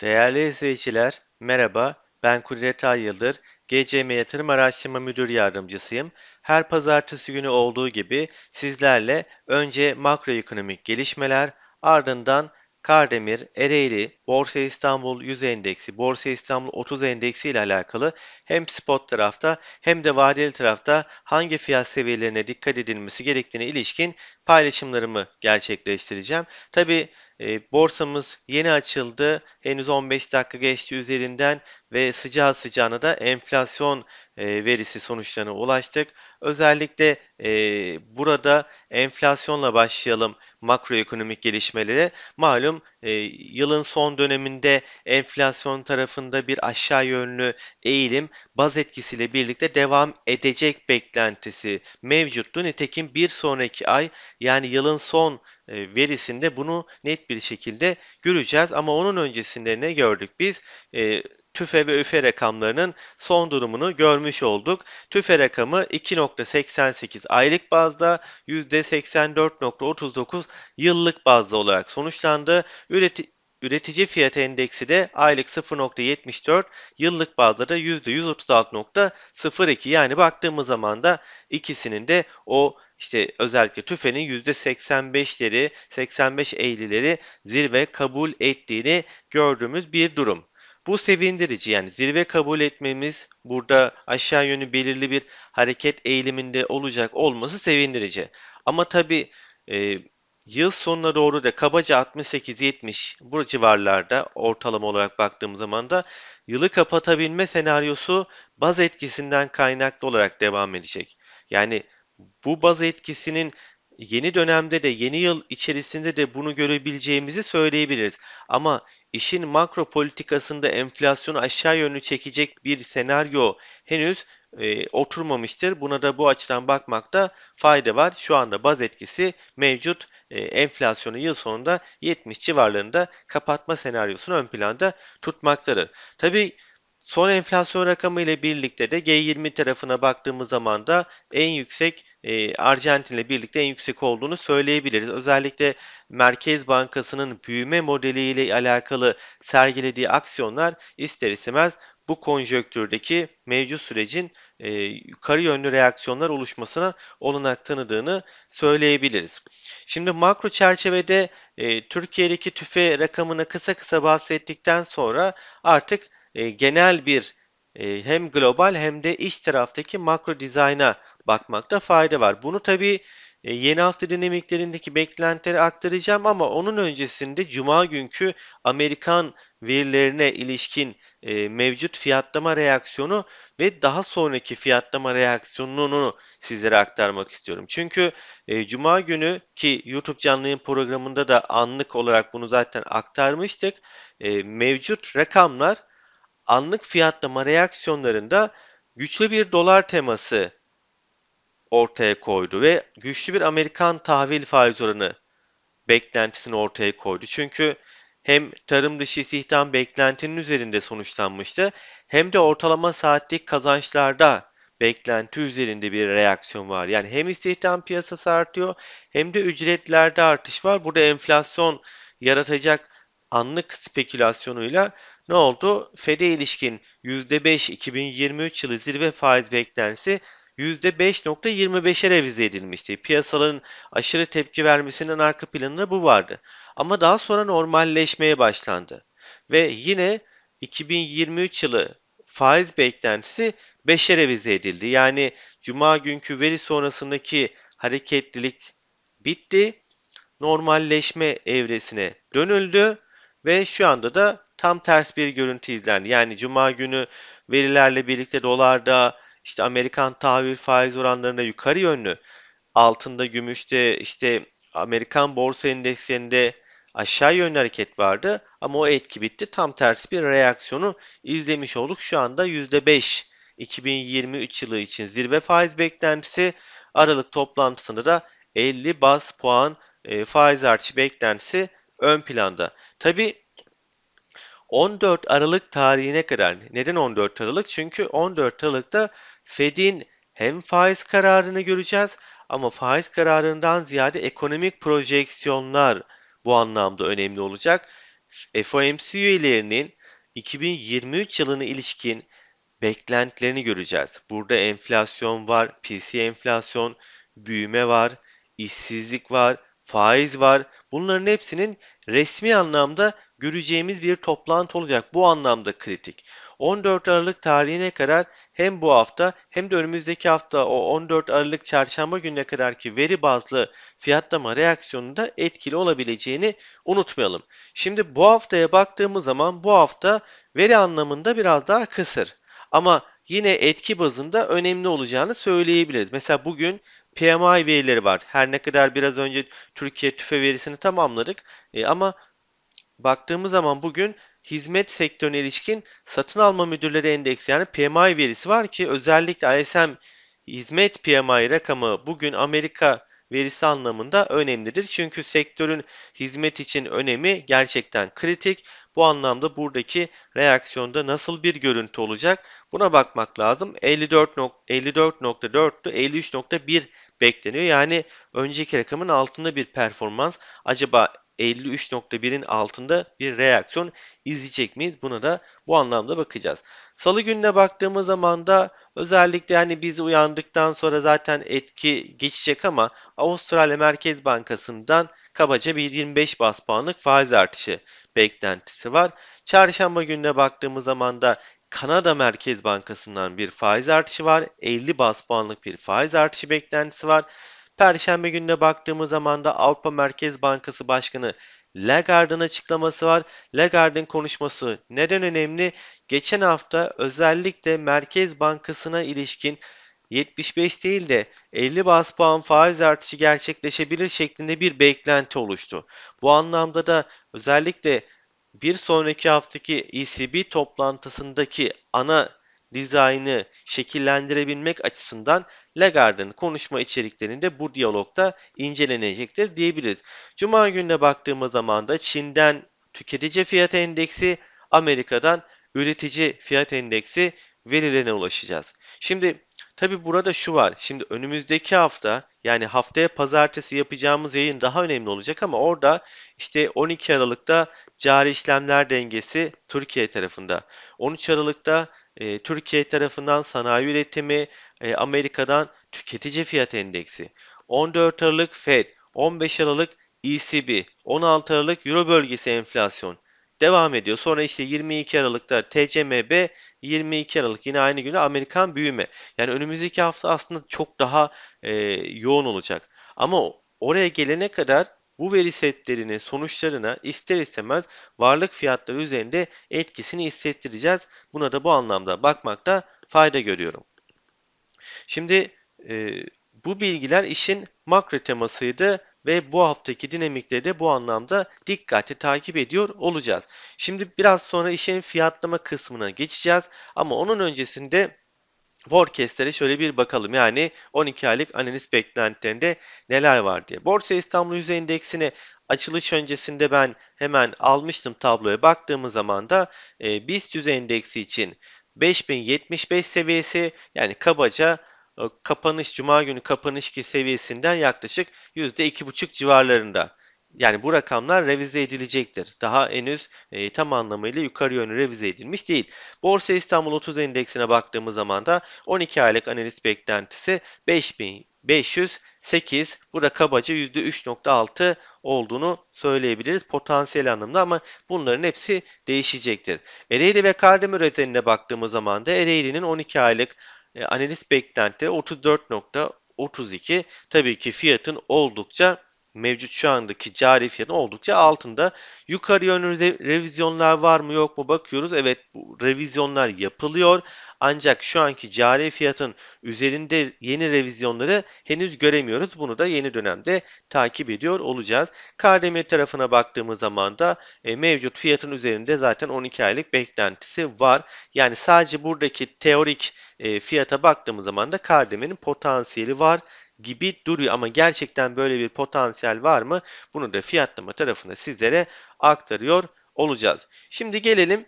Değerli izleyiciler, merhaba. Ben Kudret Ay Yıldır, GCM Yatırım Araştırma Müdür Yardımcısıyım. Her pazartesi günü olduğu gibi sizlerle önce makroekonomik gelişmeler, ardından Kardemir, Ereğli, Borsa İstanbul 100 endeksi, Borsa İstanbul 30 endeksi ile alakalı hem spot tarafta hem de vadeli tarafta hangi fiyat seviyelerine dikkat edilmesi gerektiğine ilişkin paylaşımlarımı gerçekleştireceğim. Tabi e, borsamız yeni açıldı. Henüz 15 dakika geçti üzerinden ve sıcağı sıcağına da enflasyon e, verisi sonuçlarına ulaştık. Özellikle e, burada enflasyonla başlayalım makroekonomik gelişmelere. Malum e, yılın son döneminde enflasyon tarafında bir aşağı yönlü eğilim baz etkisiyle birlikte devam edecek beklentisi mevcuttu. Nitekim bir sonraki ay yani yılın son e, verisinde bunu net bir şekilde göreceğiz. Ama onun öncesinde ne gördük biz? E, TÜFE ve ÜFE rakamlarının son durumunu görmüş olduk. TÜFE rakamı 2.88 aylık bazda %84.39 yıllık bazda olarak sonuçlandı. Üreti Üretici fiyat endeksi de aylık 0.74, yıllık bazda da %136.02 yani baktığımız zaman da ikisinin de o işte özellikle TÜFE'nin %85'leri, 85-50'leri zirve kabul ettiğini gördüğümüz bir durum. Bu sevindirici yani zirve kabul etmemiz burada aşağı yönlü belirli bir hareket eğiliminde olacak olması sevindirici. Ama tabii e, yıl sonuna doğru da kabaca 68-70 bu civarlarda ortalama olarak baktığım zaman da yılı kapatabilme senaryosu baz etkisinden kaynaklı olarak devam edecek. Yani bu baz etkisinin yeni dönemde de yeni yıl içerisinde de bunu görebileceğimizi söyleyebiliriz. Ama işin makro politikasında enflasyonu aşağı yönlü çekecek bir senaryo henüz e, oturmamıştır. Buna da bu açıdan bakmakta fayda var. Şu anda baz etkisi mevcut e, enflasyonu yıl sonunda 70 civarlarında kapatma senaryosunu ön planda tutmaktadır. Tabii Son enflasyon rakamı ile birlikte de G20 tarafına baktığımız zaman da en yüksek e, Arjantin ile birlikte en yüksek olduğunu söyleyebiliriz. Özellikle Merkez Bankası'nın büyüme modeli ile alakalı sergilediği aksiyonlar ister istemez bu konjöktürdeki mevcut sürecin e, yukarı yönlü reaksiyonlar oluşmasına olanak tanıdığını söyleyebiliriz. Şimdi makro çerçevede e, Türkiye'deki tüfe rakamına kısa kısa bahsettikten sonra artık e, genel bir e, hem global hem de iç taraftaki makro dizayna bakmakta fayda var. Bunu tabii e, yeni hafta dinamiklerindeki beklentileri aktaracağım ama onun öncesinde Cuma günkü Amerikan verilerine ilişkin e, mevcut fiyatlama reaksiyonu ve daha sonraki fiyatlama reaksiyonunu sizlere aktarmak istiyorum. Çünkü e, Cuma günü ki YouTube canlı yayın programında da anlık olarak bunu zaten aktarmıştık. Mevcut rakamlar anlık fiyatlama reaksiyonlarında güçlü bir dolar teması ortaya koydu ve güçlü bir Amerikan tahvil faiz oranı beklentisini ortaya koydu. Çünkü hem tarım dışı istihdam beklentinin üzerinde sonuçlanmıştı hem de ortalama saatlik kazançlarda beklenti üzerinde bir reaksiyon var. Yani hem istihdam piyasası artıyor hem de ücretlerde artış var. Burada enflasyon yaratacak anlık spekülasyonuyla ne oldu? FED'e ilişkin %5 2023 yılı zirve faiz beklentisi %5.25'e revize edilmişti. Piyasaların aşırı tepki vermesinin arka planında bu vardı. Ama daha sonra normalleşmeye başlandı. Ve yine 2023 yılı faiz beklentisi 5'e revize edildi. Yani cuma günkü veri sonrasındaki hareketlilik bitti. Normalleşme evresine dönüldü ve şu anda da tam ters bir görüntü izlendi. Yani cuma günü verilerle birlikte dolarda işte Amerikan tahvil faiz oranlarında yukarı yönlü altında gümüşte işte Amerikan borsa endekslerinde aşağı yönlü hareket vardı ama o etki bitti. Tam tersi bir reaksiyonu izlemiş olduk. Şu anda %5 2023 yılı için zirve faiz beklentisi Aralık toplantısında da 50 bas puan e, faiz artışı beklentisi ön planda. Tabi 14 Aralık tarihine kadar. Neden 14 Aralık? Çünkü 14 Aralık'ta Fed'in hem faiz kararını göreceğiz ama faiz kararından ziyade ekonomik projeksiyonlar bu anlamda önemli olacak. FOMC üyelerinin 2023 yılına ilişkin beklentilerini göreceğiz. Burada enflasyon var, PC enflasyon, büyüme var, işsizlik var, faiz var. Bunların hepsinin resmi anlamda göreceğimiz bir toplantı olacak. Bu anlamda kritik. 14 Aralık tarihine kadar hem bu hafta hem de önümüzdeki hafta o 14 Aralık çarşamba gününe kadarki veri bazlı fiyatlama reaksiyonunda etkili olabileceğini unutmayalım. Şimdi bu haftaya baktığımız zaman bu hafta veri anlamında biraz daha kısır. Ama yine etki bazında önemli olacağını söyleyebiliriz. Mesela bugün PMI verileri var. Her ne kadar biraz önce Türkiye tüfe verisini tamamladık e, ama baktığımız zaman bugün hizmet sektörüne ilişkin satın alma müdürleri endeksi yani PMI verisi var ki özellikle ISM hizmet PMI rakamı bugün Amerika verisi anlamında önemlidir. Çünkü sektörün hizmet için önemi gerçekten kritik. Bu anlamda buradaki reaksiyonda nasıl bir görüntü olacak buna bakmak lazım. 54.4'tü 53.1 bekleniyor. Yani önceki rakamın altında bir performans. Acaba 53.1'in altında bir reaksiyon izleyecek miyiz? Buna da bu anlamda bakacağız. Salı gününe baktığımız zaman da özellikle hani biz uyandıktan sonra zaten etki geçecek ama Avustralya Merkez Bankası'ndan kabaca bir 25 bas puanlık faiz artışı beklentisi var. Çarşamba gününe baktığımız zaman da Kanada Merkez Bankası'ndan bir faiz artışı var. 50 bas puanlık bir faiz artışı beklentisi var. Perşembe gününe baktığımız zaman da Avrupa Merkez Bankası Başkanı Lagarde'ın açıklaması var. Lagarde'ın konuşması neden önemli? Geçen hafta özellikle Merkez Bankası'na ilişkin 75 değil de 50 bas puan faiz artışı gerçekleşebilir şeklinde bir beklenti oluştu. Bu anlamda da özellikle bir sonraki haftaki ECB toplantısındaki ana dizaynı şekillendirebilmek açısından Lagarde'ın konuşma içeriklerinde bu diyalogda incelenecektir diyebiliriz. Cuma gününe baktığımız zaman da Çin'den tüketici fiyat endeksi, Amerika'dan üretici fiyat endeksi verilerine ulaşacağız. Şimdi tabi burada şu var. Şimdi önümüzdeki hafta yani haftaya pazartesi yapacağımız yayın daha önemli olacak ama orada işte 12 Aralık'ta cari işlemler dengesi Türkiye tarafında. 13 Aralık'ta e, Türkiye tarafından sanayi üretimi, e, Amerika'dan tüketici fiyat endeksi. 14 Aralık Fed, 15 Aralık ECB, 16 Aralık Euro bölgesi enflasyon devam ediyor. Sonra işte 22 Aralık'ta TCMB, 22 Aralık yine aynı günde Amerikan büyüme. Yani önümüzdeki hafta aslında çok daha e, yoğun olacak. Ama oraya gelene kadar bu veri setlerinin sonuçlarına ister istemez varlık fiyatları üzerinde etkisini hissettireceğiz. Buna da bu anlamda bakmakta fayda görüyorum. Şimdi e, bu bilgiler işin makro temasıydı ve bu haftaki dinamikleri de bu anlamda dikkatli takip ediyor olacağız. Şimdi biraz sonra işin fiyatlama kısmına geçeceğiz ama onun öncesinde forecastlere şöyle bir bakalım. Yani 12 aylık analiz beklentilerinde neler var diye. Borsa İstanbul Yüzey Endeksini açılış öncesinde ben hemen almıştım tabloya baktığımız zaman da e, BIST Yüzey Endeksi için 5075 seviyesi yani kabaca e, kapanış Cuma günü kapanış ki seviyesinden yaklaşık %2,5 civarlarında. Yani bu rakamlar revize edilecektir. Daha henüz e, tam anlamıyla yukarı yönlü revize edilmiş değil. Borsa İstanbul 30 endeksine baktığımız zaman da 12 aylık analiz beklentisi 5508. Bu da kabaca %3.6 olduğunu söyleyebiliriz potansiyel anlamda ama bunların hepsi değişecektir. Ereğli ve Kardemir özeline baktığımız zaman da Ereğli'nin 12 aylık e, analiz beklenti 34.32. Tabii ki fiyatın oldukça mevcut şu andaki cari fiyatın oldukça altında. Yukarı yönlü revizyonlar var mı yok mu bakıyoruz. Evet bu revizyonlar yapılıyor. Ancak şu anki cari fiyatın üzerinde yeni revizyonları henüz göremiyoruz. Bunu da yeni dönemde takip ediyor olacağız. Kardemir tarafına baktığımız zaman da e, mevcut fiyatın üzerinde zaten 12 aylık beklentisi var. Yani sadece buradaki teorik e, fiyata baktığımız zaman da Kardemir'in potansiyeli var gibi duruyor. Ama gerçekten böyle bir potansiyel var mı? Bunu da fiyatlama tarafında sizlere aktarıyor olacağız. Şimdi gelelim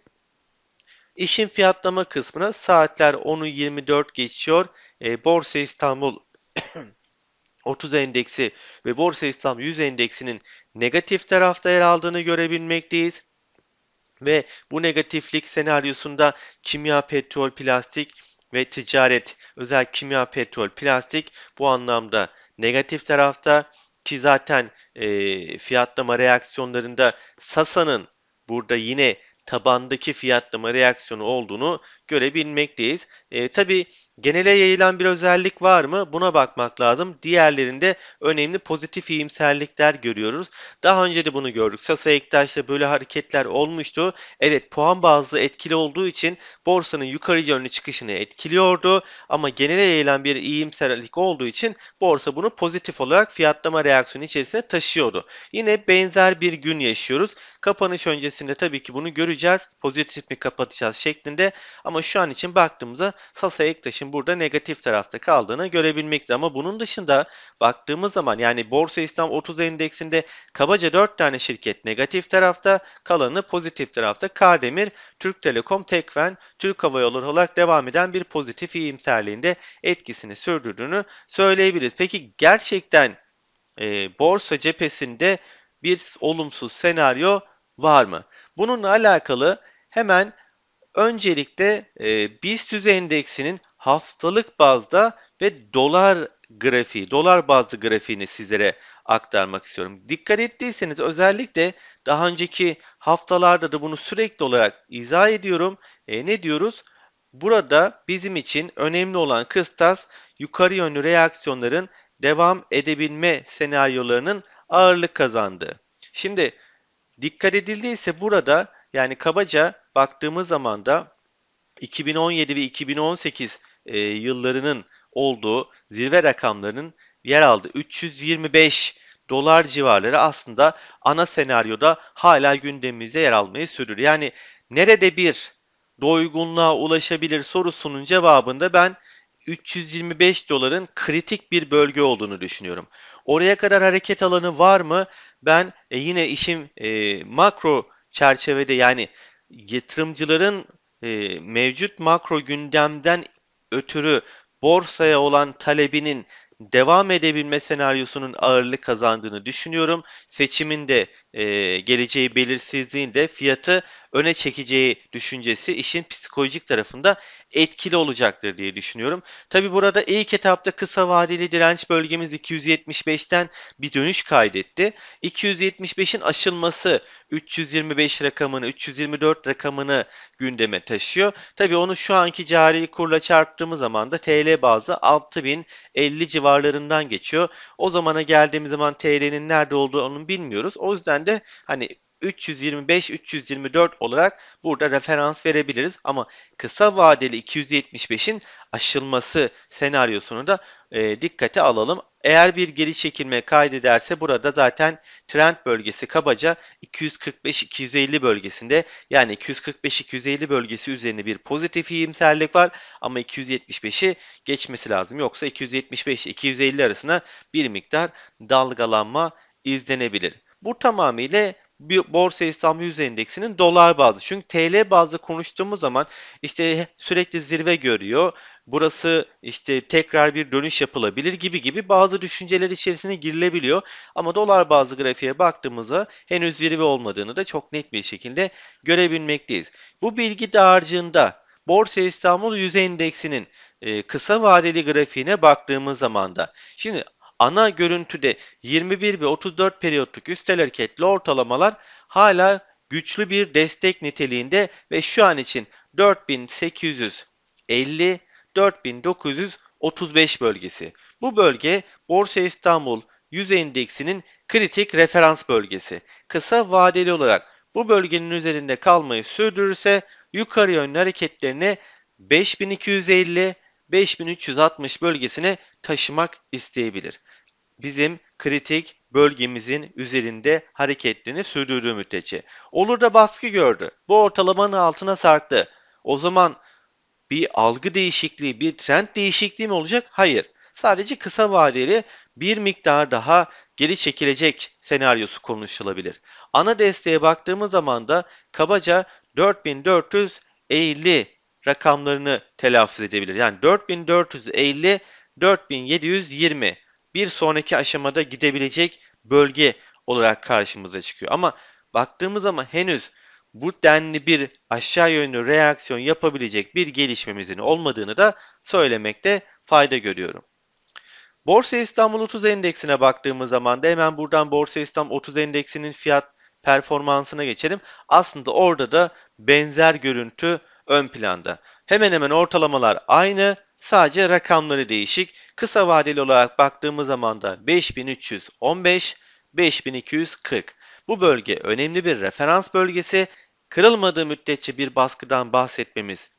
işin fiyatlama kısmına. Saatler 10'u 24 geçiyor. E, Borsa İstanbul 30 endeksi ve Borsa İstanbul 100 endeksinin negatif tarafta yer aldığını görebilmekteyiz. Ve bu negatiflik senaryosunda kimya, petrol, plastik ve ticaret, özel kimya, petrol, plastik bu anlamda negatif tarafta ki zaten e, fiyatlama reaksiyonlarında Sasa'nın burada yine tabandaki fiyatlama reaksiyonu olduğunu görebilmekteyiz. E, tabii genele yayılan bir özellik var mı? Buna bakmak lazım. Diğerlerinde önemli pozitif iyimserlikler görüyoruz. Daha önce de bunu gördük. Sasa Ektaş'ta böyle hareketler olmuştu. Evet puan bazlı etkili olduğu için borsanın yukarı yönlü çıkışını etkiliyordu. Ama genele yayılan bir iyimserlik olduğu için borsa bunu pozitif olarak fiyatlama reaksiyonu içerisine taşıyordu. Yine benzer bir gün yaşıyoruz. Kapanış öncesinde tabii ki bunu göreceğiz. Pozitif mi kapatacağız şeklinde. Ama şu an için baktığımızda Sasa Ektaş'ın burada negatif tarafta kaldığını görebilmekte. Ama bunun dışında baktığımız zaman yani Borsa İstanbul 30 endeksinde kabaca 4 tane şirket negatif tarafta, kalanı pozitif tarafta. Kardemir, Türk Telekom, Tekfen, Türk Hava Yolları olarak devam eden bir pozitif iyimserliğinde etkisini sürdürdüğünü söyleyebiliriz. Peki gerçekten e, borsa cephesinde bir olumsuz senaryo var mı? Bununla alakalı hemen öncelikle e, BIST endeksinin haftalık bazda ve dolar grafiği, dolar bazlı grafiğini sizlere aktarmak istiyorum. Dikkat ettiyseniz özellikle daha önceki haftalarda da bunu sürekli olarak izah ediyorum. E, ne diyoruz? Burada bizim için önemli olan kıstas yukarı yönlü reaksiyonların devam edebilme senaryolarının ağırlık kazandığı. Şimdi dikkat edildiyse burada yani kabaca baktığımız zaman da 2017 ve 2018 e, yıllarının olduğu zirve rakamlarının yer aldığı 325 dolar civarları aslında ana senaryoda hala gündemimizde yer almayı sürdürüyor. Yani nerede bir doygunluğa ulaşabilir sorusunun cevabında ben 325 doların kritik bir bölge olduğunu düşünüyorum. Oraya kadar hareket alanı var mı? Ben e, yine işim e, makro çerçevede yani yatırımcıların e, mevcut makro gündemden ötürü borsaya olan talebinin devam edebilme senaryosunun ağırlık kazandığını düşünüyorum. Seçimin de e, geleceği belirsizliğin de fiyatı öne çekeceği düşüncesi işin psikolojik tarafında etkili olacaktır diye düşünüyorum. Tabi burada ilk etapta kısa vadeli direnç bölgemiz 275'ten bir dönüş kaydetti. 275'in aşılması 325 rakamını, 324 rakamını gündeme taşıyor. Tabi onu şu anki cari kurla çarptığımız zaman da TL bazı 6050 civarlarından geçiyor. O zamana geldiğimiz zaman TL'nin nerede olduğunu bilmiyoruz. O yüzden de hani 325-324 olarak burada referans verebiliriz. Ama kısa vadeli 275'in aşılması senaryosunu da e, dikkate alalım. Eğer bir geri çekilme kaydederse burada zaten trend bölgesi kabaca 245-250 bölgesinde yani 245-250 bölgesi üzerine bir pozitif iyimserlik var ama 275'i geçmesi lazım. Yoksa 275-250 arasına bir miktar dalgalanma izlenebilir. Bu tamamıyla bir Borsa İstanbul Yüz Endeksinin dolar bazlı. Çünkü TL bazlı konuştuğumuz zaman işte sürekli zirve görüyor. Burası işte tekrar bir dönüş yapılabilir gibi gibi bazı düşünceler içerisine girilebiliyor. Ama dolar bazlı grafiğe baktığımızda henüz zirve olmadığını da çok net bir şekilde görebilmekteyiz. Bu bilgi dağarcığında Borsa İstanbul Yüz Endeksinin e, kısa vadeli grafiğine baktığımız zaman da şimdi ana görüntüde 21 ve 34 periyotluk üstel hareketli ortalamalar hala güçlü bir destek niteliğinde ve şu an için 4850 4935 bölgesi. Bu bölge Borsa İstanbul 100 endeksinin kritik referans bölgesi. Kısa vadeli olarak bu bölgenin üzerinde kalmayı sürdürürse yukarı yönlü hareketlerini 5250 5360 bölgesine taşımak isteyebilir. Bizim kritik bölgemizin üzerinde hareketlerini sürdürdüğü müddetçe. Olur da baskı gördü. Bu ortalamanın altına sarktı. O zaman bir algı değişikliği, bir trend değişikliği mi olacak? Hayır. Sadece kısa vadeli bir miktar daha geri çekilecek senaryosu konuşulabilir. Ana desteğe baktığımız zaman da kabaca 4450 rakamlarını telaffuz edebilir. Yani 4450 4720 bir sonraki aşamada gidebilecek bölge olarak karşımıza çıkıyor. Ama baktığımız zaman henüz bu denli bir aşağı yönlü reaksiyon yapabilecek bir gelişmemizin olmadığını da söylemekte fayda görüyorum. Borsa İstanbul 30 endeksine baktığımız zaman da hemen buradan Borsa İstanbul 30 endeksinin fiyat performansına geçelim. Aslında orada da benzer görüntü ön planda. Hemen hemen ortalamalar aynı, sadece rakamları değişik. Kısa vadeli olarak baktığımız zaman da 5315, 5240. Bu bölge önemli bir referans bölgesi. Kırılmadığı müddetçe bir baskıdan bahsetmemiz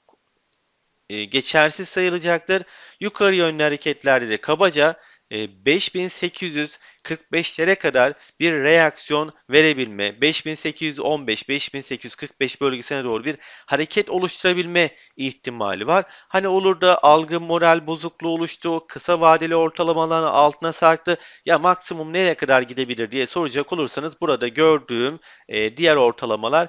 e, geçersiz sayılacaktır. Yukarı yönlü hareketlerde de kabaca 5845'lere kadar bir reaksiyon verebilme, 5815-5845 bölgesine doğru bir hareket oluşturabilme ihtimali var. Hani olur da algı moral bozukluğu oluştu, kısa vadeli ortalamaların altına sarktı. Ya maksimum nereye kadar gidebilir diye soracak olursanız burada gördüğüm e, diğer ortalamalar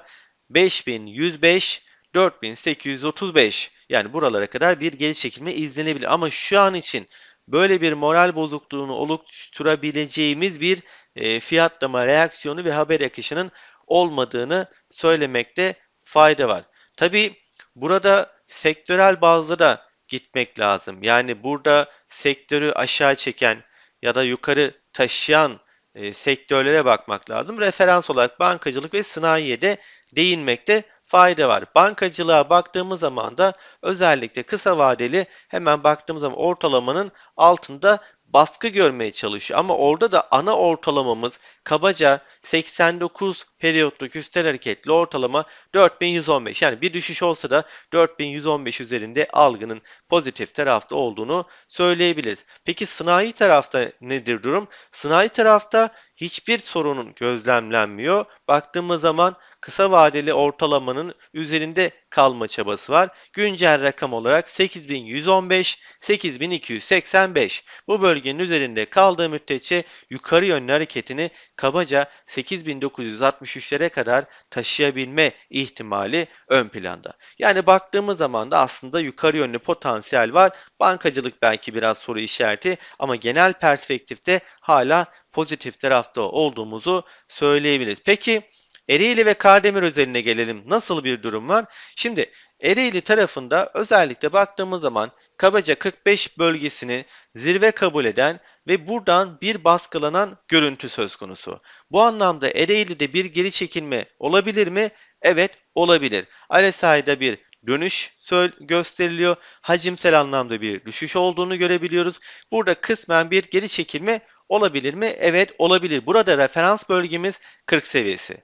5105 4835 yani buralara kadar bir geri çekilme izlenebilir. Ama şu an için böyle bir moral bozukluğunu oluşturabileceğimiz bir e, fiyatlama reaksiyonu ve haber akışının olmadığını söylemekte fayda var. Tabi burada sektörel bazda da gitmek lazım. Yani burada sektörü aşağı çeken ya da yukarı taşıyan e, sektörlere bakmak lazım. Referans olarak bankacılık ve sanayiye de değinmekte fayda var. Bankacılığa baktığımız zaman da özellikle kısa vadeli hemen baktığımız zaman ortalamanın altında baskı görmeye çalışıyor. Ama orada da ana ortalamamız kabaca 89 periyotluk üstel hareketli ortalama 4115. Yani bir düşüş olsa da 4115 üzerinde algının pozitif tarafta olduğunu söyleyebiliriz. Peki sanayi tarafta nedir durum? Sanayi tarafta hiçbir sorunun gözlemlenmiyor. Baktığımız zaman kısa vadeli ortalamanın üzerinde kalma çabası var. Güncel rakam olarak 8115, 8285. Bu bölgenin üzerinde kaldığı müddetçe yukarı yönlü hareketini kabaca 8963'lere kadar taşıyabilme ihtimali ön planda. Yani baktığımız zaman da aslında yukarı yönlü potansiyel var. Bankacılık belki biraz soru işareti ama genel perspektifte hala pozitif tarafta olduğumuzu söyleyebiliriz. Peki Ereğli ve Kardemir özeline gelelim. Nasıl bir durum var? Şimdi Ereğli tarafında özellikle baktığımız zaman kabaca 45 bölgesini zirve kabul eden ve buradan bir baskılanan görüntü söz konusu. Bu anlamda Ereğli'de bir geri çekilme olabilir mi? Evet olabilir. RSI'da bir dönüş gösteriliyor. Hacimsel anlamda bir düşüş olduğunu görebiliyoruz. Burada kısmen bir geri çekilme olabilir mi? Evet olabilir. Burada referans bölgemiz 40 seviyesi.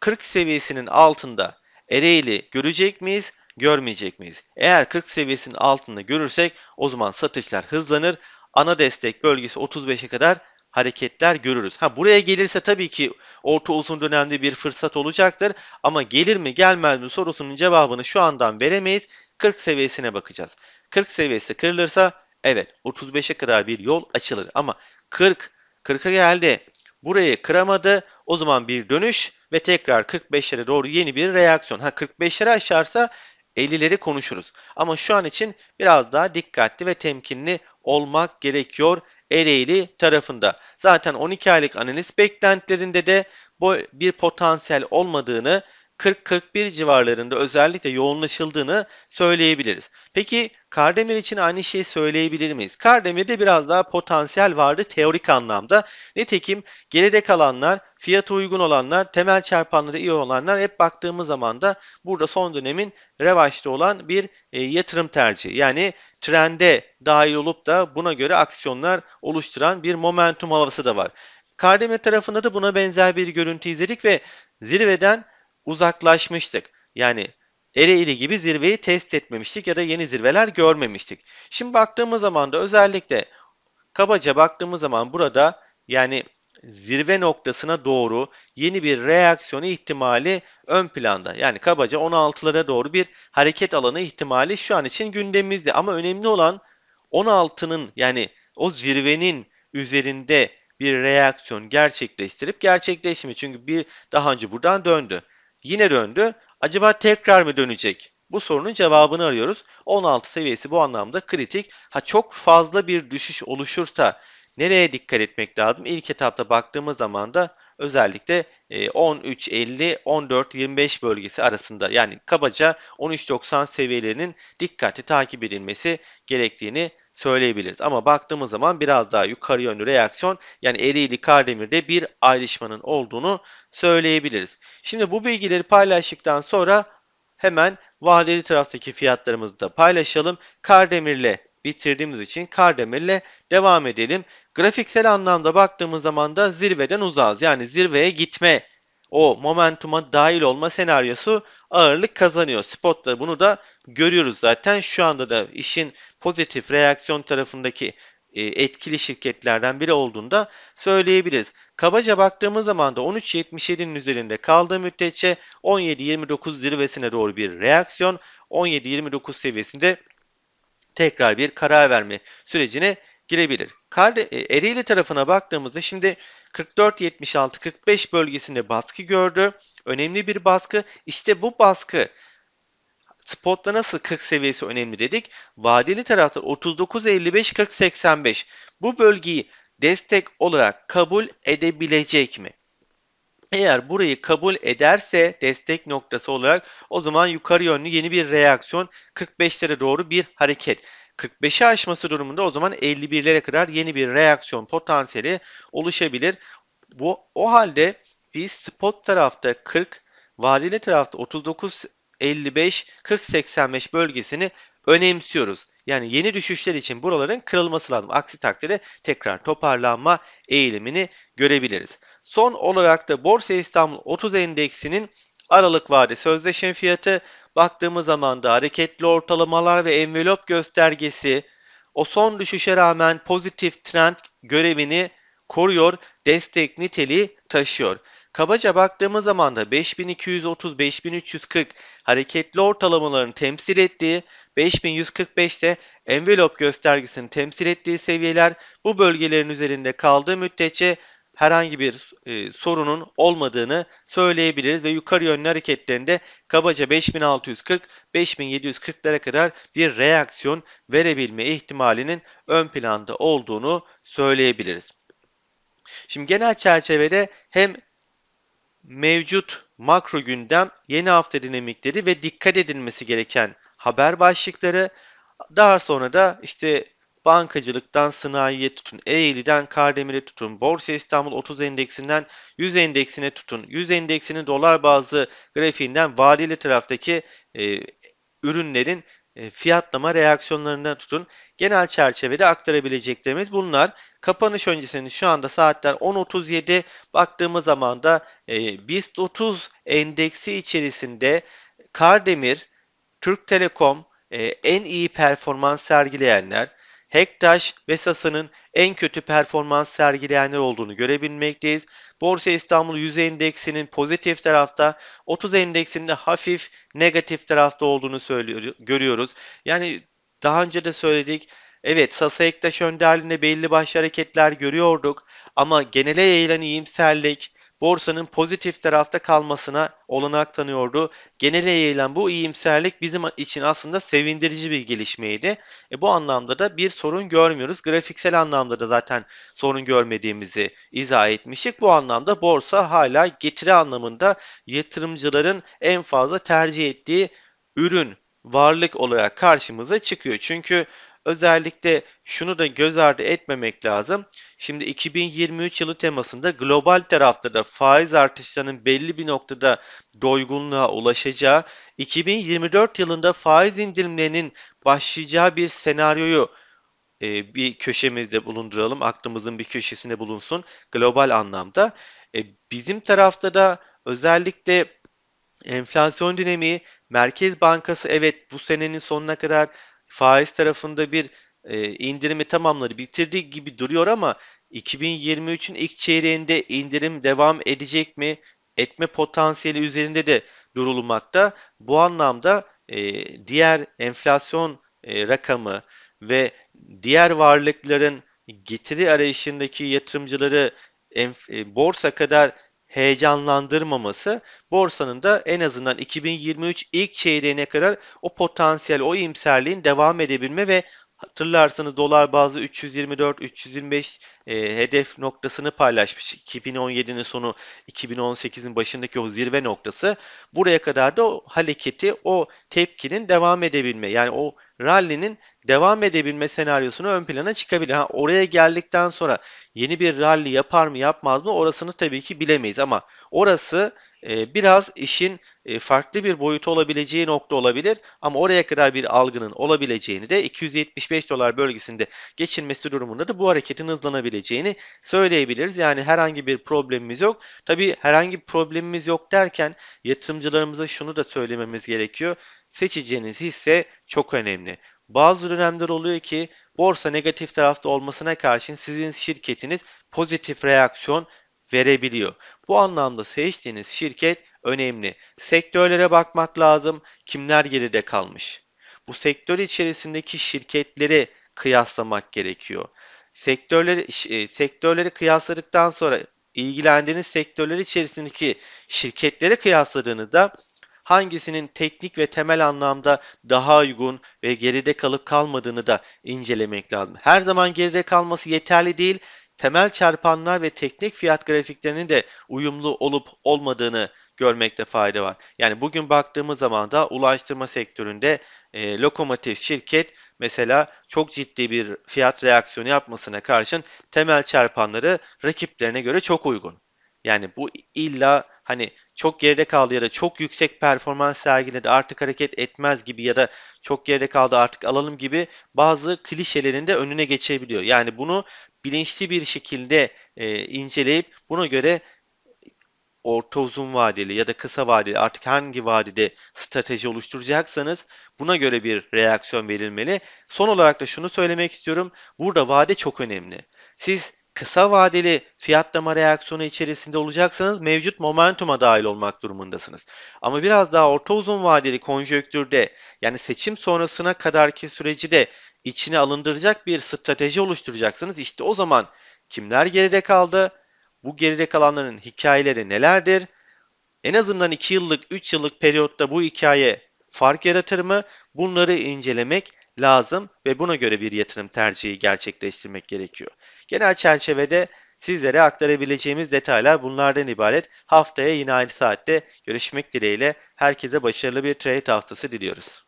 40 seviyesinin altında Ereğli görecek miyiz? Görmeyecek miyiz? Eğer 40 seviyesinin altında görürsek o zaman satışlar hızlanır. Ana destek bölgesi 35'e kadar hareketler görürüz. Ha buraya gelirse tabii ki orta uzun dönemde bir fırsat olacaktır ama gelir mi gelmez mi sorusunun cevabını şu andan veremeyiz. 40 seviyesine bakacağız. 40 seviyesi kırılırsa evet 35'e kadar bir yol açılır ama 40 40'a geldi. Burayı kıramadı. O zaman bir dönüş ve tekrar 45'lere doğru yeni bir reaksiyon. Ha 45'leri aşarsa 50'leri konuşuruz. Ama şu an için biraz daha dikkatli ve temkinli olmak gerekiyor Ereğli tarafında. Zaten 12 aylık analiz beklentilerinde de bu bir potansiyel olmadığını 40-41 civarlarında özellikle yoğunlaşıldığını söyleyebiliriz. Peki Kardemir için aynı şeyi söyleyebilir miyiz? Kardemir'de biraz daha potansiyel vardı teorik anlamda. Nitekim geride kalanlar, fiyatı uygun olanlar, temel çarpanları iyi olanlar hep baktığımız zaman da burada son dönemin revaçta olan bir e, yatırım tercihi. Yani trende dahil olup da buna göre aksiyonlar oluşturan bir momentum havası da var. Kardemir tarafında da buna benzer bir görüntü izledik ve zirveden uzaklaşmıştık. Yani Ereğli gibi zirveyi test etmemiştik ya da yeni zirveler görmemiştik. Şimdi baktığımız zaman da özellikle kabaca baktığımız zaman burada yani zirve noktasına doğru yeni bir reaksiyonu ihtimali ön planda. Yani kabaca 16'lara doğru bir hareket alanı ihtimali şu an için gündemimizde. Ama önemli olan 16'nın yani o zirvenin üzerinde bir reaksiyon gerçekleştirip gerçekleşmi. Çünkü bir daha önce buradan döndü. Yine döndü. Acaba tekrar mı dönecek? Bu sorunun cevabını arıyoruz. 16 seviyesi bu anlamda kritik. Ha çok fazla bir düşüş oluşursa nereye dikkat etmek lazım? İlk etapta baktığımız zaman da özellikle e, 13.50-14.25 bölgesi arasında yani kabaca 13.90 seviyelerinin dikkatli takip edilmesi gerektiğini söyleyebiliriz. Ama baktığımız zaman biraz daha yukarı yönlü reaksiyon yani Ereğli Kardemir'de bir ayrışmanın olduğunu söyleyebiliriz. Şimdi bu bilgileri paylaştıktan sonra hemen vadeli taraftaki fiyatlarımızı da paylaşalım. Kardemir'le bitirdiğimiz için Kardemir'le devam edelim. Grafiksel anlamda baktığımız zaman da zirveden uzağız. Yani zirveye gitme, o momentuma dahil olma senaryosu ağırlık kazanıyor. Spotta bunu da görüyoruz zaten. Şu anda da işin pozitif reaksiyon tarafındaki e, etkili şirketlerden biri olduğunda söyleyebiliriz. Kabaca baktığımız zaman da 13.77'nin üzerinde kaldığı müddetçe 17.29 zirvesine doğru bir reaksiyon, 17.29 seviyesinde tekrar bir karar verme sürecine girebilir. E, Ereğli tarafına baktığımızda şimdi 44-76-45 bölgesinde baskı gördü. Önemli bir baskı. İşte bu baskı Spotta nasıl 40 seviyesi önemli dedik. Vadeli tarafta 39-55-40-85 bu bölgeyi destek olarak kabul edebilecek mi? Eğer burayı kabul ederse destek noktası olarak o zaman yukarı yönlü yeni bir reaksiyon 45'lere doğru bir hareket. 45'i aşması durumunda o zaman 51'lere kadar yeni bir reaksiyon potansiyeli oluşabilir. Bu o halde biz spot tarafta 40, vadeli tarafta 39 55 40 85 bölgesini önemsiyoruz. Yani yeni düşüşler için buraların kırılması lazım. Aksi takdirde tekrar toparlanma eğilimini görebiliriz. Son olarak da Borsa İstanbul 30 endeksinin Aralık vade sözleşme fiyatı baktığımız zaman da hareketli ortalamalar ve envelop göstergesi o son düşüşe rağmen pozitif trend görevini koruyor, destek niteliği taşıyor. Kabaca baktığımız zaman da 5230-5340 hareketli ortalamaların temsil ettiği, 5145 ise envelop göstergesini temsil ettiği seviyeler bu bölgelerin üzerinde kaldığı müddetçe herhangi bir e, sorunun olmadığını söyleyebiliriz ve yukarı yönlü hareketlerinde kabaca 5640-5740'lara kadar bir reaksiyon verebilme ihtimalinin ön planda olduğunu söyleyebiliriz. Şimdi genel çerçevede hem mevcut makro gündem, yeni hafta dinamikleri ve dikkat edilmesi gereken haber başlıkları, daha sonra da işte bankacılıktan sanayiye tutun, Eğri'den Kardemir'e tutun, Borsa İstanbul 30 endeksinden 100 endeksine tutun, 100 endeksinin dolar bazlı grafiğinden vadeli taraftaki e, ürünlerin fiyatlama reaksiyonlarına tutun. Genel çerçevede aktarabileceklerimiz bunlar. Kapanış öncesinde şu anda saatler 10.37 baktığımız zaman da e, BIST 30 endeksi içerisinde Kardemir, Türk Telekom e, en iyi performans sergileyenler, Hektaş ve Sasa'nın en kötü performans sergileyenler olduğunu görebilmekteyiz. Borsa İstanbul 100 endeksinin pozitif tarafta, 30 endeksinde hafif negatif tarafta olduğunu söylüyor, görüyoruz. Yani daha önce de söyledik. Evet, Sasa Ektaş önderliğinde belli başlı hareketler görüyorduk ama genele yayılan iyimserlik, borsanın pozitif tarafta kalmasına olanak tanıyordu. Genele yayılan bu iyimserlik bizim için aslında sevindirici bir gelişmeydi. E, bu anlamda da bir sorun görmüyoruz. Grafiksel anlamda da zaten sorun görmediğimizi izah etmiştik. Bu anlamda borsa hala getiri anlamında yatırımcıların en fazla tercih ettiği ürün, varlık olarak karşımıza çıkıyor. Çünkü Özellikle şunu da göz ardı etmemek lazım. Şimdi 2023 yılı temasında global tarafta da faiz artışlarının belli bir noktada doygunluğa ulaşacağı, 2024 yılında faiz indirimlerinin başlayacağı bir senaryoyu e, bir köşemizde bulunduralım. Aklımızın bir köşesinde bulunsun global anlamda. E, bizim tarafta da özellikle enflasyon dinamiği Merkez Bankası evet bu senenin sonuna kadar faiz tarafında bir e, indirimi tamamladı, bitirdiği gibi duruyor ama 2023'ün ilk çeyreğinde indirim devam edecek mi? Etme potansiyeli üzerinde de durulmakta. Bu anlamda e, diğer enflasyon e, rakamı ve diğer varlıkların getiri arayışındaki yatırımcıları e, borsa kadar heyecanlandırmaması borsanın da en azından 2023 ilk çeyreğine kadar o potansiyel, o iyimserliğin devam edebilme ve hatırlarsanız dolar bazlı 324-325 e, hedef noktasını paylaşmış. 2017'nin sonu 2018'in başındaki o zirve noktası. Buraya kadar da o hareketi, o tepkinin devam edebilme yani o rally'nin devam edebilme senaryosunu ön plana çıkabilir. Ha, oraya geldikten sonra yeni bir rally yapar mı yapmaz mı orasını tabii ki bilemeyiz ama orası biraz işin e, farklı bir boyutu olabileceği nokta olabilir ama oraya kadar bir algının olabileceğini de 275 dolar bölgesinde geçilmesi durumunda da bu hareketin hızlanabileceğini söyleyebiliriz. Yani herhangi bir problemimiz yok. Tabii herhangi bir problemimiz yok derken yatırımcılarımıza şunu da söylememiz gerekiyor. Seçeceğiniz hisse çok önemli. Bazı dönemler oluyor ki borsa negatif tarafta olmasına karşın sizin şirketiniz pozitif reaksiyon verebiliyor. Bu anlamda seçtiğiniz şirket önemli. Sektörlere bakmak lazım. Kimler geride kalmış? Bu sektör içerisindeki şirketleri kıyaslamak gerekiyor. Sektörleri e, sektörleri kıyasladıktan sonra ilgilendiğiniz sektörler içerisindeki şirketleri kıyasladığınızda hangisinin teknik ve temel anlamda daha uygun ve geride kalıp kalmadığını da incelemek lazım. Her zaman geride kalması yeterli değil temel çarpanlar ve teknik fiyat grafiklerinin de uyumlu olup olmadığını görmekte fayda var. Yani bugün baktığımız zaman da ulaştırma sektöründe e, lokomotiv şirket mesela çok ciddi bir fiyat reaksiyonu yapmasına karşın temel çarpanları rakiplerine göre çok uygun. Yani bu illa hani çok geride kaldı ya da çok yüksek performans sergiledi artık hareket etmez gibi ya da çok geride kaldı artık alalım gibi bazı klişelerin de önüne geçebiliyor. Yani bunu bilinçli bir şekilde e, inceleyip buna göre orta uzun vadeli ya da kısa vadeli artık hangi vadede strateji oluşturacaksanız buna göre bir reaksiyon verilmeli. Son olarak da şunu söylemek istiyorum. Burada vade çok önemli. Siz kısa vadeli fiyatlama reaksiyonu içerisinde olacaksanız mevcut momentuma dahil olmak durumundasınız. Ama biraz daha orta uzun vadeli konjöktürde yani seçim sonrasına kadarki süreci de içine alındıracak bir strateji oluşturacaksınız. İşte o zaman kimler geride kaldı? Bu geride kalanların hikayeleri nelerdir? En azından 2 yıllık, 3 yıllık periyotta bu hikaye fark yaratır mı? Bunları incelemek lazım ve buna göre bir yatırım tercihi gerçekleştirmek gerekiyor. Genel çerçevede sizlere aktarabileceğimiz detaylar bunlardan ibaret. Haftaya yine aynı saatte görüşmek dileğiyle herkese başarılı bir trade haftası diliyoruz.